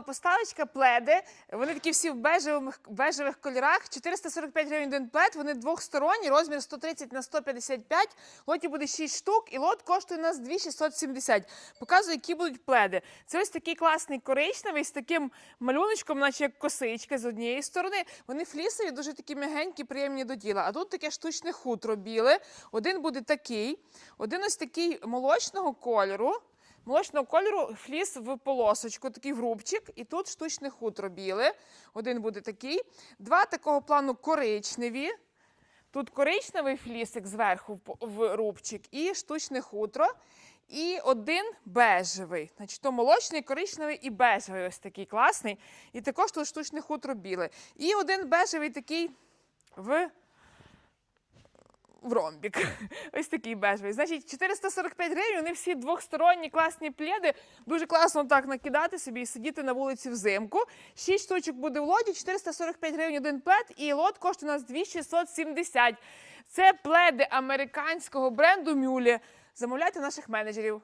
Поставочка, пледи. Вони такі всі в бежевих, бежевих кольорах. 445 гривень один плед. Вони двохсторонні, розмір 130 на 155. Лоті буде 6 штук, і лот коштує у нас 2670. Показую, які будуть пледи. Це ось такий класний коричневий з таким малюночком, наче як косичка з однієї сторони. Вони флісові, дуже такі м'ягенькі, приємні до діла. А тут таке штучне хутро біле. Один буде такий, один ось такий молочного кольору. Молочного кольору фліс в полосочку, такий врубчик, і тут штучне хутро біле. Один буде такий. Два такого плану коричневі. Тут коричневий флісик зверху в рубчик і штучне хутро. І один бежевий. Значить, то молочний, коричневий і бежевий ось такий класний. І також тут штучне хутро біле. І один бежевий такий в в ромбік. Ось такий бежевий. Значить, 445 гривень, вони всі двохсторонні класні пледи. Дуже класно так накидати собі і сидіти на вулиці взимку. Шість штучок буде в лоті, 445 гривень один плед, і лот коштує у нас 2670. Це пледи американського бренду Мюлі. Замовляйте наших менеджерів.